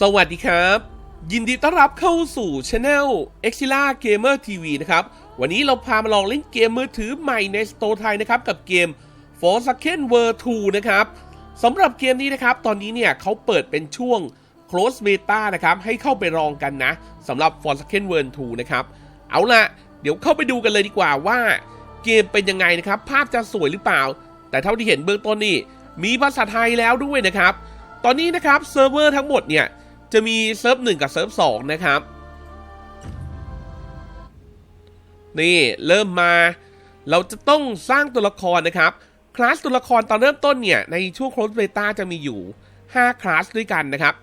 สวัสดีครับ ยินดีต้อนรับเข้าสู่ช anel e x i l a Gamer TV นะครับ วันนี้เราพามาลองเล่นเกมมือถือใหม่ในสโตร์ไทยนะครับ กับเกม Forsaken World 2 นะครับสำหรับเกมนี้นะครับ ตอนนี้เนี่ยเขาเปิดเป็นช่วง close beta นะครับ ให้เข้าไปลองกันนะสำหรับ Forsaken World 2 นะครับ เอาละเดี๋ยวเข้าไปดูกันเลยดีกว่าว่าเกมเป็นยังไงนะครับ ภาพจะสวยหรือเปล่า แต่เท่าที่เห็นเบื้องต้นนี่มีภาษาไทยแล้วด้วยนะครับ ตอนนี้นะครับเซิร์ฟเวอร์ทั้งหมดเนี่ย จะมีเซิร์ฟหนึ่งกับเซิร์ฟสองนะครับ นี่เริ่มมาเราจะต้องสร้างตัวละครนะครับ คลาสตัวละครตอนเริ่มต้นเนี่ย ในช่วงโคลสเบต้าจะมีอยู่ 5 คลาสด้วยกันนะครับ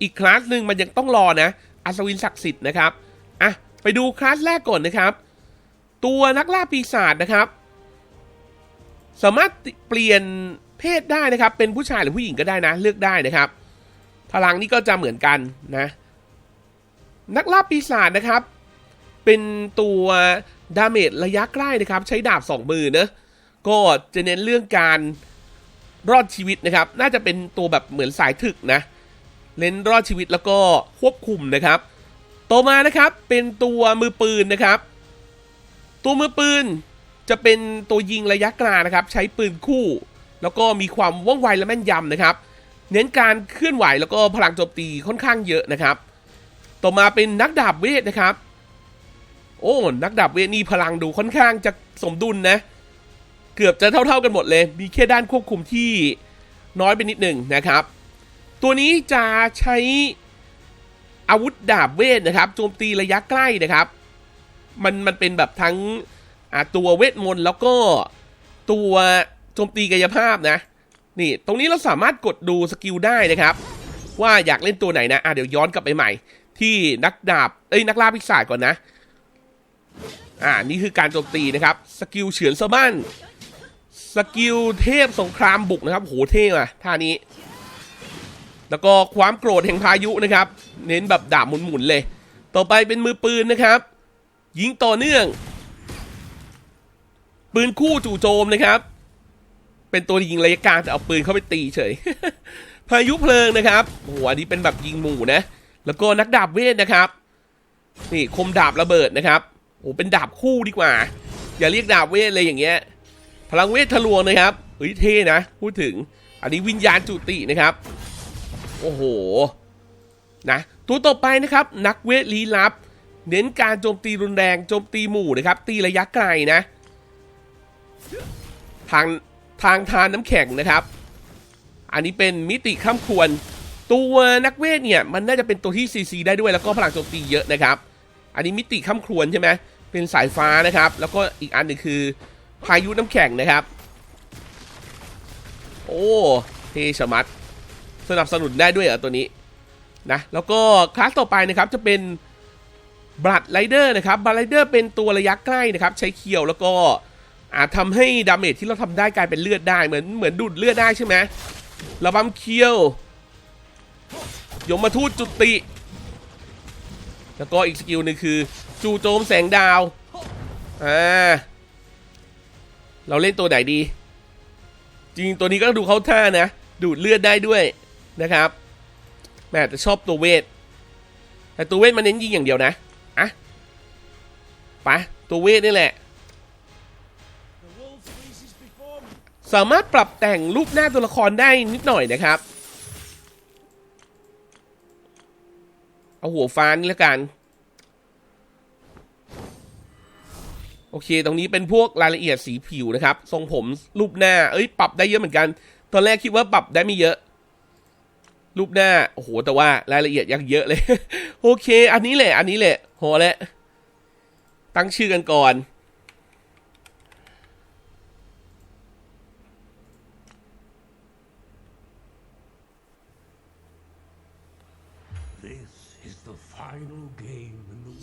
อีกคลาสหนึ่งมันยังต้องรอนะอัศวินศักดิ์สิทธิ์นะครับ อะ ไปดูคลาสแรกก่อนนะครับ ตัวนักล่าปีศาจนะครับ สามารถเปลี่ยนเพศได้นะครับ เป็นผู้ชายหรือผู้หญิงก็ได้นะ เลือกได้นะครับ พลังนี่ก็จะเหมือนกันนะ นักล่าปีศาจนะครับ เป็นตัวดาเมจระยะใกล้นะครับ ใช้ดาบสองมือเนะก็จะเน้นเรื่องการรอดชีวิตนะครับ น่าจะเป็นตัวแบบเหมือนสายถึกนะเน้นรอดชีวิตแล้วก็ควบคุมนะครับต่อมานะครับเป็นตัวมือปืนนะครับ ตัวมือปืนจะเป็นตัวยิงระยะกลางนะครับ ใช้ปืนคู่ แล้วก็มีความว่องไวและแม่นยำนะครับ เน้นการเคลื่อนไหวแล้วก็พลังโจมตีค่อนข้างเยอะนะครับ ต่อมาเป็นนักดาบเวทนะครับ โอ้นักดาบเวทนี่พลังดูค่อนข้างจะสมดุลนะ เกือบจะเท่า ๆกันหมดเลย มีแค่ด้านควบคุมที่น้อยไปนิดหนึ่งนะครับ ตัวนี้จะใช้อาวุธดาบเวทนะครับโจมตีระยะใกล้นะครับ มันมันเป็นแบบทั้งตัวเวทมนต์แล้วก็ตัวโจมตีกายภาพนะ นี่ตรงนี้เราสามารถกดดูสกิลได้นะครับ ว่าอยากเล่นตัวไหนนะอะเดี๋ยวย้อนกลับไปใหม่ ที่นักดาบเอ้ยนักล่าพิศาจก่อนนะ อ่านี่คือการโจมตีนะครับ สกิลเฉือนสะบั้นสกิลเทพสงครามบุกนะครับโหเท่อะท่านี้ แล้วก็ความโกรธแห่งพายุนะครับ เน้นแบบดาบหมุนๆเลย ต่อไปเป็นมือปืนนะครับ ยิงต่อเนื่อง ปืนคู่จู่โจมนะครับ เป็นตัวยิงระยะกลางแต่เอาปืนเข้าไปตีเฉย พายุเพลิงนะครับโอ้โหอันนี้เป็นแบบยิงหมู่นะ แล้วก็นักดาบเวทนะครับ นี่คมดาบระเบิดนะครับโอ้เป็นดาบคู่ดีกว่า อย่าเรียกดาบเวทเลยอย่างเงี้ย พลังเวททะลวงนะครับเฮ้ยเท่นะ พูดถึง อันนี้วิญญาณจุตินะครับ โอ้โห นะ ตัวต่อไปนะครับ นักเวทลี้ลับ เน้นการโจมตีรุนแรง โจมตีหมู่นะครับ ตีระยะไกลนะ ทาง ทางทานน้ำแข็งนะครับ อันนี้เป็นมิติข้ามควร ตัวนักเวทเนี่ยมันน่าจะเป็นตัวที่ซีซีได้ด้วยแล้วก็พลังโจมตีเยอะนะครับ อันนี้มิติข้ามควรใช่ไหมเป็นสายฟ้านะครับ แล้วก็อีกอันหนึ่งคือพายุน้ำแข็งนะครับ โอ้เทชมัดสนับสนุนได้ด้วยเหรอตัวนี้นะแล้วก็คลาสต่อไปนะครับจะเป็นบลัดไรเดอร์นะครับบลัดไรเดอร์เป็นตัวระยะใกล้นะครับ ใช้เคียวแล้วก็ อาจทำให้ดาเมจที่เราทำได้กลายเป็นเลือดได้เหมือนเหมือนดูดเลือดได้ใช่ไหมระบำเคียวยมมาทูตจุติ แล้วก็อีกสกิลหนึ่งคือ จูโจมแสงดาวอ่าเราเล่นตัวไหนดี จริงตัวนี้ก็ดูเขาท่านะ ดูดเลือดได้ด้วยนะครับแม่แต่ชอบตัวเวท แต่ตัวเวทมันเน้นยิงอย่างเดียวนะอะปะตัวเวทนี่แหละ สามารถปรับแต่งรูปหน้าตัวละครได้นิดหน่อยนะครับ เอาหัวฟ้านี่และกัน โอเค ตรงนี้เป็นพวกรายละเอียดสีผิวนะครับ ทรงผมรูปหน้า เอ้ย ปรับได้เยอะเหมือนกัน ตอนแรกคิดว่าปรับได้ไม่เยอะ รูปหน้า โอ้โห แต่ว่ารายละเอียดยังเยอะเลย โอเค อันนี้แหละ อันนี้แหละพอแล้วตั้งชื่อกันก่อน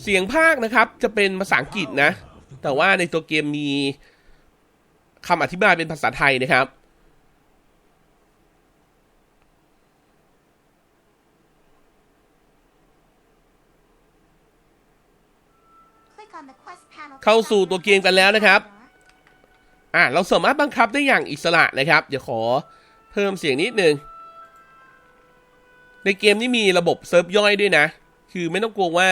เสียงภาคนะครับ จะเป็นภาษาอังกฤษนะ แต่ว่าในตัวเกมมีคำอธิบายเป็นภาษาไทยนะครับ เข้าสู่ตัวเกมกันแล้วนะครับ อะเราสามารถบังคับได้อย่างอิสระนะครับ เดี๋ยวขอเพิ่มเสียงนิดนึง ในเกมนี่มีระบบเซิร์ฟย่อยด้วยนะ คือไม่ต้องกลัวว่า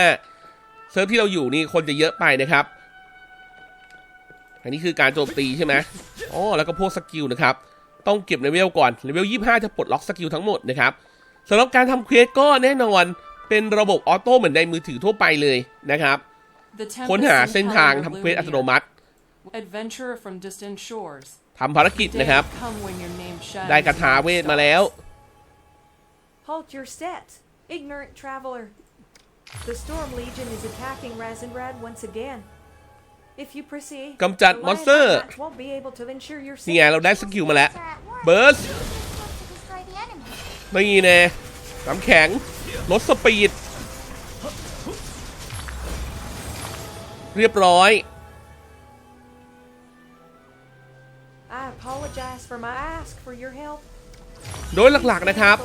เซิร์ฟที่เราอยู่นี่คนจะเยอะไปนะครับ อันนี้คือการโจมตีใช่ไหมอ๋อแล้วก็พวกสกิลนะครับ ต้องเก็บเลเวลก่อนเลเวล25 จะปลดล็อกสกิลทั้งหมดนะครับสำหรับการทำเควสก็แน่นอนเป็นระบบออโต้เหมือนในมือถือทั่วไปเลยนะครับ The ค้น Tempest หา and เส้นทาง Pelennor ทำเควสอัตโน Blue มัติ Meter. Adventure from distant shores. ทำภารกิจ Day นะครับ come when your name shines ได้คาถาเวทมาแล้ว Halt your steps, ignorant traveler. The Storm Legion is attacking Razenrad once again. If you proceed, กำจัด the มอนสเตอร์ Lionheart won't be able to ensure your นี่ไง safety. เราได้สกิลมาแล้ว Are at war. เบิร์ส You're supposed to destroy the enemy. นี่แน่น้ำแข็ง ลดสปีด เรียบร้อย I apologize for my ask for your help. โดยหลักๆนะครับ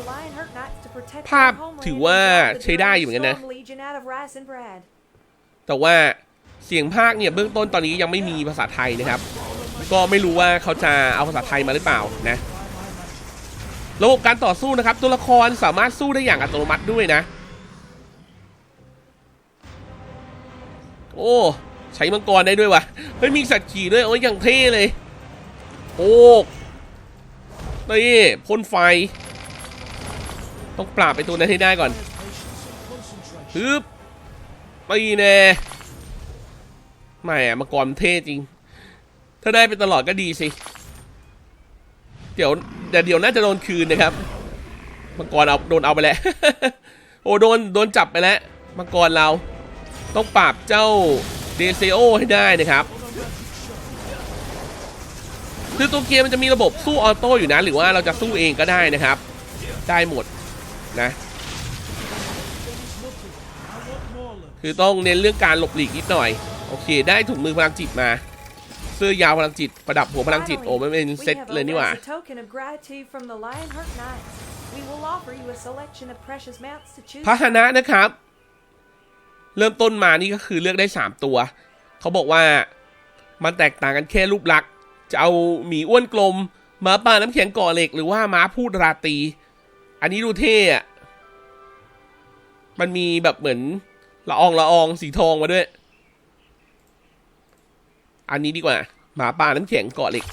The Lionheart Knights to protect ภาพ our homeland ถือว่า and drive the ใช้ได้อยู่เหมือนกันนะ Storm Legion out of Razenrad. แต่ว่าเสียงภาคเนี่ยเบื้องต้นตอนนี้ยังไม่มีภาษาไทยนะครับ ก็ไม่รู้ว่าเขาจะเอาภาษาไทยมาหรือเปล่านะ ระบบการต่อสู้นะครับ ตัวละครสามารถสู้ได้อย่างอัตโนมัติด้วยนะ โอ้ใช้มังกรได้ด้วยวะเฮ้ยมีสัตว์ขี่ด้วยโอ้ยอย่างเท่เลย โอ้นี่พ่นไฟ ต้องปราบไปตัวนั้นให้ได้ก่อนฮึบตีแน่แหม่มังกรมันเท่จริง ถ้าได้ไปตลอดก็ดีสิ เดี๋ยวเดี๋ยวเดี๋ยวน่าจะโดนคืนนะครับ มังกรเอาโดนเอาไปแล้ว โอ้โดนโดนจับไปแล้ว มังกรเรา ต้องปราบเจ้าเดเซโอให้ได้นะครับคือตัวเกมมันจะมีระบบสู้ออโต้อยู่นะ หรือว่าเราจะสู้เองก็ได้นะครับ ได้หมด นะ คือต้องเน้นเรื่องการหลบหลีกนิดหน่อย โอเค ได้ถุงมือพลังจิตมา เสื้อยาวพลังจิต ประดับหัวพลังจิต โอ้ไม่เป็น Finally, เซต we have เลยนี่หว่า as a token of gratitude from the Lionheart Knights. We will offer you a selection of precious mounts to choose พาหนะนะครับ เริ่มต้นมานี่ก็คือเลือกได้ 3 ตัว เขาบอกว่ามันแตกต่างกันแค่รูปลักษณ์จะเอาหมีอ้วนกลมหมาป่าน้ำแข็งก่อเหล็ก หรือว่าม้าพูดราตรี อันนี้ดูเท่อะมันมีแบบเหมือนละอองละอองสีทองมาด้วย อันนี้ดีกว่า หมาป่าน้ำแข็งเกาะเหล็ก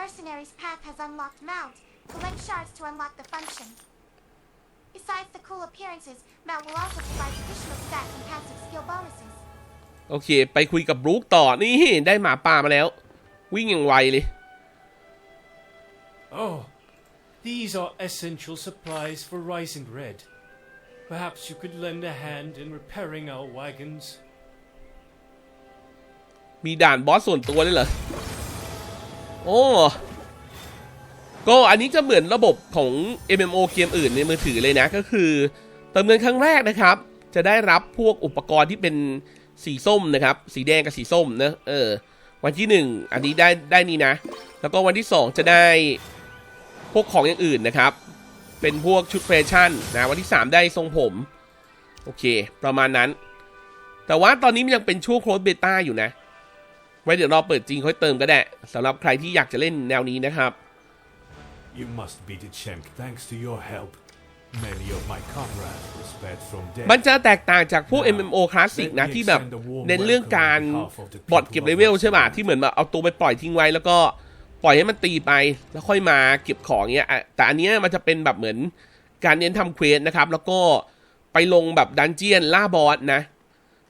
Mercenary's path has unlocked Mount. Collect shards to unlock the function. Besides the cool appearances, Mount will also provide additional stats and passive skill bonuses. โอเค ไปคุยกับบรูคต่อ นี่ได้หมาป่ามาแล้ว วิ่งอย่างไวเลย Oh, these are essential supplies for Rising Red. Perhaps you could lend a hand in repairing our wagons. มีด่านบอสส่วนตัวด้วยเหรอ โอ้ ก็อันนี้จะเหมือนระบบของ MMO เกมอื่นในมือถือเลยนะ ก็คือเติมเงินครั้งแรกนะครับ จะได้รับพวกอุปกรณ์ที่เป็นสีส้มนะครับ สีแดงกับสีส้มนะ เออ วันที่หนึ่งอันนี้ได้ได้นี่นะ แล้วก็วันที่สองจะได้ พวกของอย่างอื่นนะครับ เป็นพวกชุดแฟชั่นนะวันที่สามได้ทรงผม โอเค ประมาณนั้น แต่ว่าตอนนี้มันยังเป็นช่วงโคลดเบต้าอยู่นะ ไว้เดี๋ยวรอเปิดจริงค่อยเติมก็ได้สำหรับใครที่อยากจะเล่นแนวนี้นะครับ You must be the champ thanks to your help. Many of my comrades were spared from death. มันจะแตกต่างจากพวก MMO คลาสสิกนะที่แบบเน้นเรื่องการบอทเก็บเลเวลใช่ป่ะที่เหมือนแบบเอาตัวไปปล่อยทิ้งไว้แล้วก็ ปล่อยให้มันตีไปแล้วค่อยมาเก็บของเงี้ยอะแต่อันเนี้ยมันจะเป็นแบบเหมือนการเน้นทำเควสนะครับ แล้วก็ไปลงแบบดันเจียนล่าบอสนะ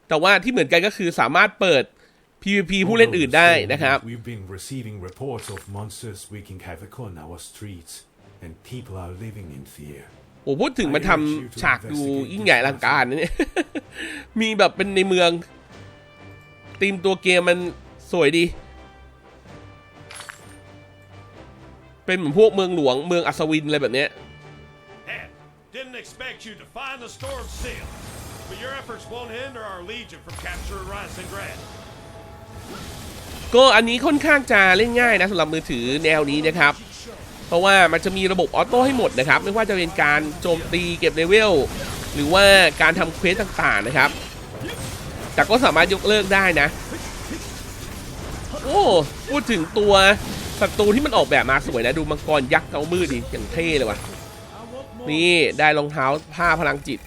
แต่ว่าที่เหมือนกันก็คือสามารถเปิด PVP ผู้เล่นอื่นได้นะครับ We've been receiving reports of monsters wreaking havoc on our streets, and people are living in fear. โอ้พูดถึงมันทำฉากดูยิ่งใหญ่อลังการนะเนี่ย มีแบบเป็นในเมืองธีมตัวเกมมันสวยดี เป็นเหมือนพวกเมืองหลวงเมืองอัศวินอะไรแบบเนี้ย Head, didn't expect you to find the storm seal, but your efforts won't hinder our legion from capturing Rising Grand. ก็อันนี้ค่อนข้างจะเล่นง่ายนะสำหรับมือถือแนวนี้นะครับ เพราะว่ามันจะมีระบบออโต้ให้หมดนะครับ ไม่ว่าจะเป็นการโจมตีเก็บเลเวล หรือว่าการทำเควสต่างๆนะครับ แต่ก็สามารถยกเลิกได้นะ โอ้ พูดถึงตัว ศัตรูที่มันออกแบบมาสวยนะดูมังกรยักษ์เกามืดดิอย่างเท่เลยว่ะ I want นี่ได้รองเท้าผ้าพลังจิต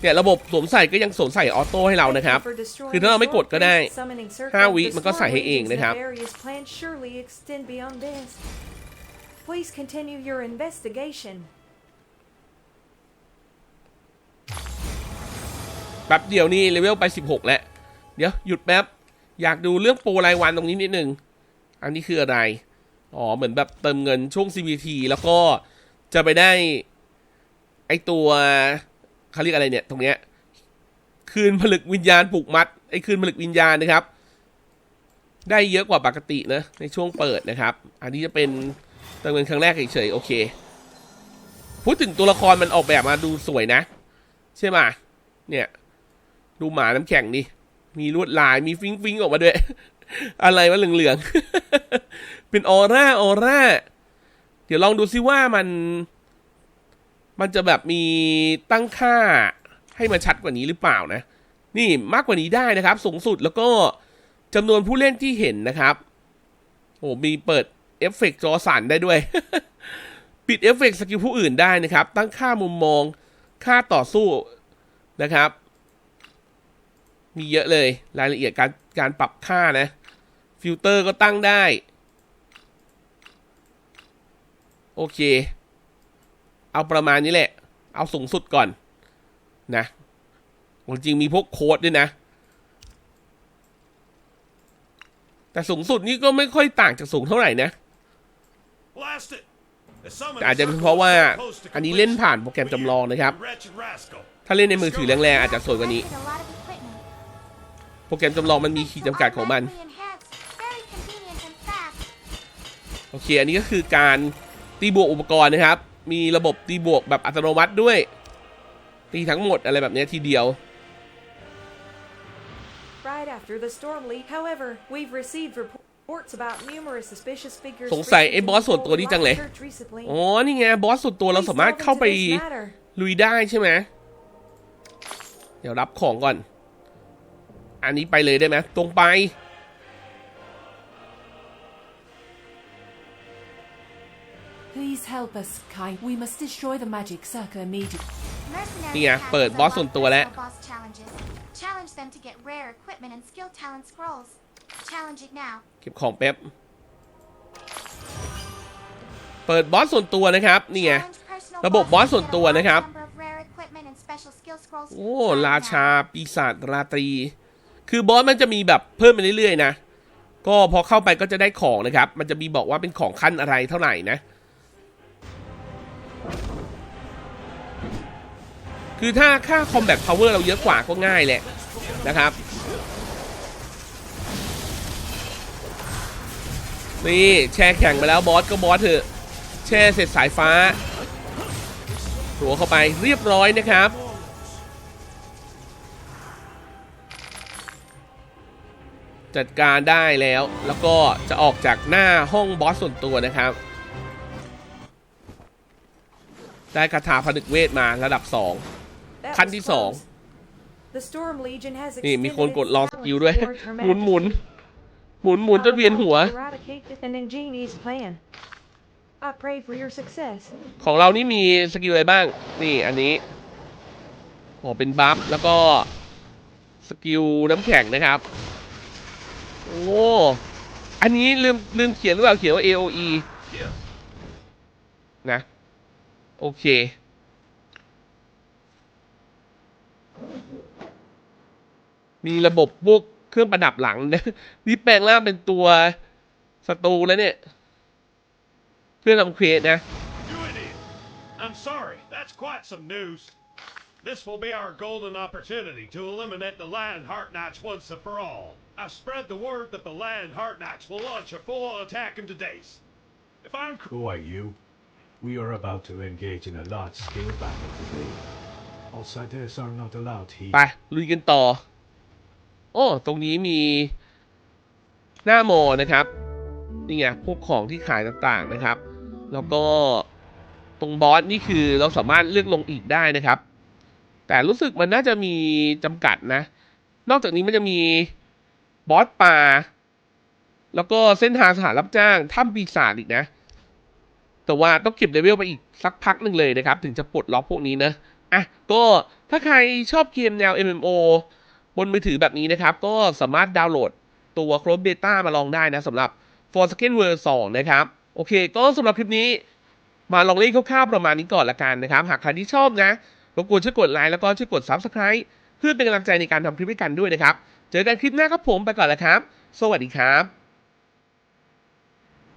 เนี่ยระบบสวมใส่ก็ยังสวมใส่ออโต้ให้เรานะครับ Thank you for destroying คือถ้าเราไม่กดก็ได้ the storm summoning circle ห้าวิ of the มันก็ใส่ให้เอง storm นะครับ legions nefarious plans surely extend beyond this. Please continue your investigation. แป๊บเดียวนี่เลเวลไป 16 แล้ว เดี๋ยวหยุดแป๊บ อยากดูเรื่องโปรรายวันตรงนี้นิดนึง อันนี้คืออะไร อ๋อ เหมือนแบบเติมเงินช่วง CBT แล้วก็จะไปได้ไอตัวเขาเรียกอะไรเนี่ย ตรงเนี้ย คืนผลึกวิญญาณผูกมัด ไอคืนผลึกวิญญาณนะครับ ได้เยอะกว่าปกตินะ ในช่วงเปิดนะครับ อันนี้จะเป็นเติมเงินครั้งแรกเฉยๆ โอเค พูดถึงตัวละครมันออกแบบมาดูสวยนะ ใช่ไหมเนี่ย ดูหมาน้ำแข็งดิมีลวดลาย มีฟิงฟิงออกมาด้วย อะไรวะเหลืองๆ เป็นออร่าออร่า เดี๋ยวลองดูซิว่ามัน มันจะแบบมีตั้งค่าให้มันชัดกว่านี้หรือเปล่านะ นี่มากกว่านี้ได้นะครับ สูงสุดแล้วก็จำนวนผู้เล่นที่เห็นนะครับ โอ้มีเปิดเอฟเฟกต์จอสั่นได้ด้วย ปิดเอฟเฟกต์สกิลผู้อื่นได้นะครับ ตั้งค่ามุมมอง ค่าต่อสู้นะครับ มีเยอะเลยรายละเอียดการการปรับค่านะ ฟิลเตอร์ก็ตั้งได้ โอเค เอาประมาณนี้แหละ เอาสูงสุดก่อน นะจริงมีพวกโค้ดด้วยนะ แต่สูงสุดนี่ก็ไม่ค่อยต่างจากสูงเท่าไหร่นะแต่อาจจะเป็นเพราะว่าอันนี้เล่นผ่านโปรแกรมจำลองนะครับ ถ้าเล่นในมือถือแรงๆอาจจะสวยกว่านี้ โปรแกรมจำลองมันมีขีดจำกัดของมัน โอเค อันนี้ก็คือการตีบวกอุปกรณ์นะครับ มีระบบตีบวกแบบอัตโนมัติด้วย ตีทั้งหมดอะไรแบบเนี้ยทีเดียว Right after the storm leak, however, we've received reports about numerous suspicious figures. สงสัยไอ้บอสส่วนตัวนี้จังเลย Church recently. อ๋อ นี่ไงบอสสุดตัวเราสามารถเข้าไป Please delve into this matter. ลุยได้ใช่ไหม เดี๋ยวรับของก่อน อันนี้ไปเลยได้ไหมตรงไป Please help us, Kai. We must destroy the magic circle immediately. Mercenary นี่ไง Academy เปิด has บอสส่วนตัวแล้ว personal boss challenges. Challenge them to get rare equipment and skill talent scrolls. Challenge it now. เก็บของแป๊บ เปิดบอสส่วนตัวนะครับนี่ไง Challenge personal ระบบ bosses บอส to ส่วน get a ตัว large นะครับ number of rare equipment and special skill scrolls. โอ้ Challenge ราชา now. ปีศาจราตรี คือบอสมันจะมีแบบเพิ่มไปเรื่อยๆนะ ก็พอเข้าไปก็จะได้ของนะครับ มันจะมีบอกว่าเป็นของขั้นอะไรเท่าไหร่นะ คือถ้าค่า combat power เราเยอะกว่าก็ง่ายแหละนะครับ นี่แช่แข่งไปแล้วบอสก็บอสเถอะแช่เสร็จสายฟ้าหัวเข้าไปเรียบร้อยนะครับจัดการได้แล้วแล้วก็จะออกจากหน้าห้องบอสส่วนตัวนะครับ ได้คาถาผนึกเวทมาระดับ That ขั้น was ที่สอง close. The storm legion has 2นี่มีคน extended กด its ลองส talents กิลด้วย towards her หมุนหมุน majesty. หมุนหมุนจนเวียนหัว Eradicate this an ingenious plan. I pray for your success. ของเรานี่มีสกิลอะไรบ้าง นี่อันนี้โอ้เป็นบัฟแล้วก็สกิลน้ำแข็งนะครับ โอ้ อันนี้ลืมลืมเขียนหรือเปล่าเขียนว่า AOE นะ โอเค มีระบบพวกเครื่องประดับหลังนะนี่แปลงร่างเป็นตัวศัตรูแล้วเนี่ย เพื่อทำเควสนะ You idiot! I'm sorry, that's quite some news. This will be our golden opportunity to eliminate the Lion Heart Knights once and for all. I've spread the word that the Lion Heart Knights will launch a full attack into Dace. If I'm correct, Who are you? We are about to engage in a large-scale battle today. Outsiders are not allowed ไป here. ลุยกันต่อ โอ้ ตรงนี้มีหน้าโมนะครับ นี่ไงพวกของที่ขายต่างๆนะครับ แล้วก็ตรงบอสนี่คือเราสามารถเลือกลงอีกได้นะครับ แต่รู้สึกมันน่าจะมีจำกัดนะ นอกจากนี้มันจะมีบอสป่า แล้วก็เส้นทางสถานรับจ้างถ้ำปีศาจอีกนะ แต่ว่าต้องเก็บเลเวลไปอีกสักพักหนึ่งเลยนะครับ ถึงจะปลดล็อกพวกนี้นะ อะ ก็ถ้าใครชอบเกมแนว MMO นมือถือแบบนี้นะครับ ก็สามารถดาวน์โหลดตัวโครบเบต้ามาลองได้นะสำหรับ Forspoken World 2 นะครับ โอเค ก็สำหรับคลิปนี้ มาลองเล่นคร่าวๆประมาณนี้ก่อนละกันนะครับ หากใครที่ชอบนะรบกวนช่วยกดไลค์แล้วก็ช่วยกด Subscribe เพื่อเป็นกำลังใจในการทำคลิปด้วยกันด้วยนะครับ เจอกันคลิปหน้าครับผมไปก่อนละครับ สวัสดีครับ